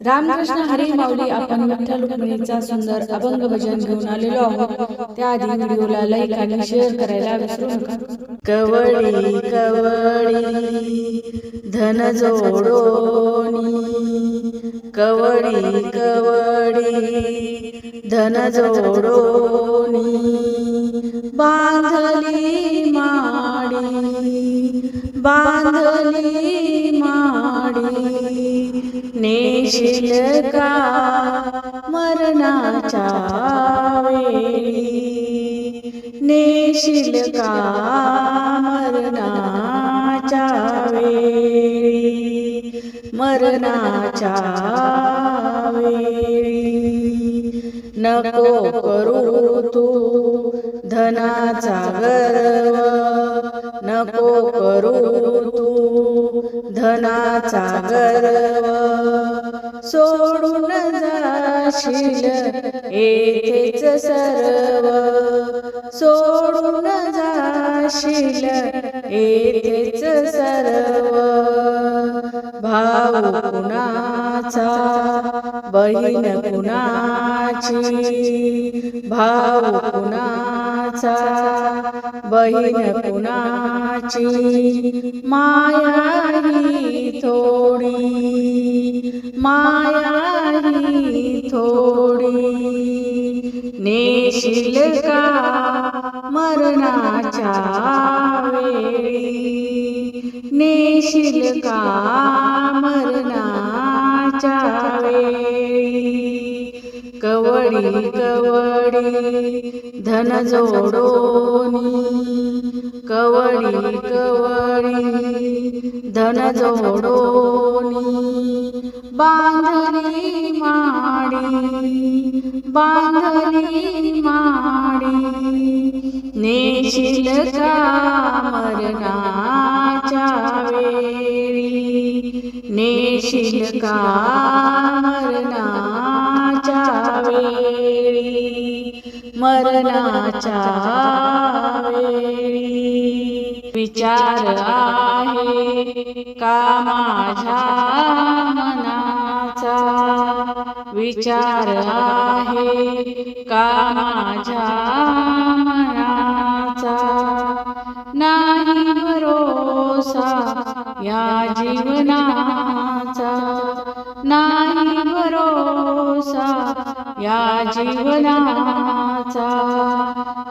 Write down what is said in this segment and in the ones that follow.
रामकृष्ण हरी माऊली आपण विठ्ठल रुक्मिणीचा सुंदर अभंग भजन घेऊन आलेलो आहोत. त्याआधी व्हिडिओला लाईक आणि शेअर करायला विसरू नका. कवळी कवळी धन जोडोनी कवळी कवळी धन जोडोनी बांधली माडी बांधली येशील का मरणाच्या वेळी? नेशील का मरणाच्या वेळी? मरणाच्या वेळी? नको करू तू धनाचा गर्व. नको करू तू धनाचा गर्व. सोडून जाशील. येथेच सर्व सोडून जाशील. येथेच सर्व भाऊ कुणाचा बहीण कुणाची? भाऊ कुणाचा बहीण कुणाची? माया ही थोडी माया वेळी नेशील का मरणाच्या वेळी? कवडी कवडी धन जोडोनी कवडी कवडी धन जोडोनी बांधली माडी बांधली माडी नेशील का मरणाच्या वेळी नेशील का वेळी विचार आहे का माझ्या मनाचा? विचार आहे का माझ्या मनाचा? नाही भरोसा या जीवनाचा. नाही भरोसा या जीवनाचा.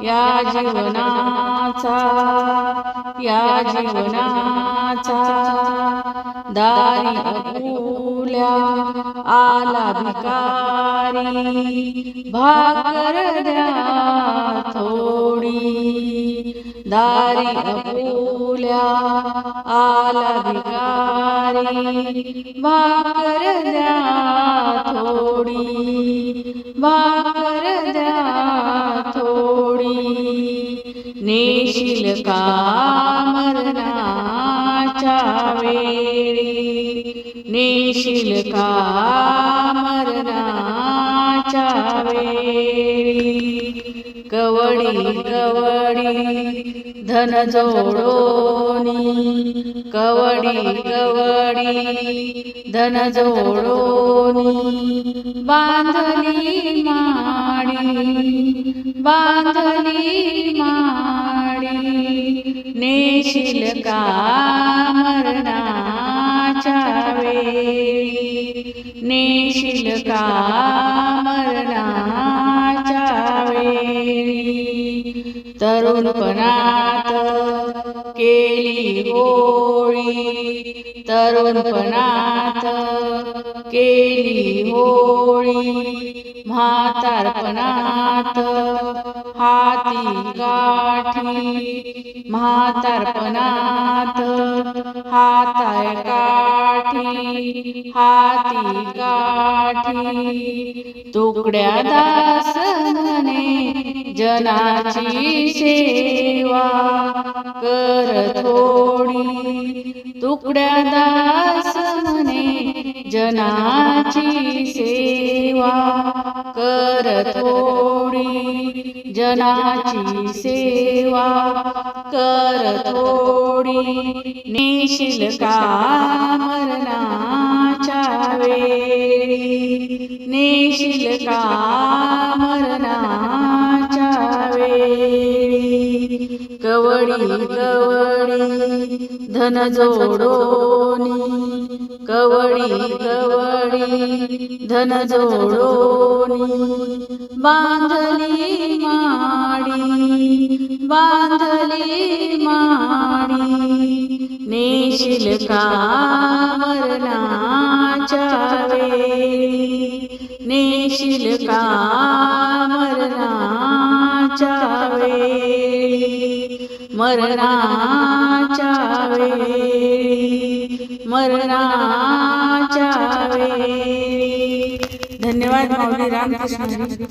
या जीवनाचा या जीवनाचा. दारी अपुल्या आला भिकारी भाकर द्या थोडी. दारी अपुल्या आला भिकारी भाकर द्या थोडी. भाकर मरणाच्या वेळी नेशील का मरणाच्या वेळी कवडी कवडी धन जोडोनी कवडी कवडी धन जोडोनी. बांधली माडी बांधली माडी. नेशील मरणाच्या वेळी नेशील का मरणाच्या तरुणपणात केली होळी. तरुणपणात केली होळी. म्हातारपणात हाती काठी म्हातारपणात हाताय काठी हाती काठी तुकड्या दास जनाची सेवा कर थोडी. तुकड्या दास म्हणे जनाची सेवा कर थोडी. जनाची सेवा कर थोडी. नेशील का मरणाच्या वेळी? नेशील का धन जोडोनी कवडी कवडी धन जोडोनी बांधली माडी बांधली माडी नेशील का वेळी नेशील का मरणाच्या वेळी मरणाच्या वेळी मरणाच्या वेळी. धन्यवाद माऊली रामकृष्ण.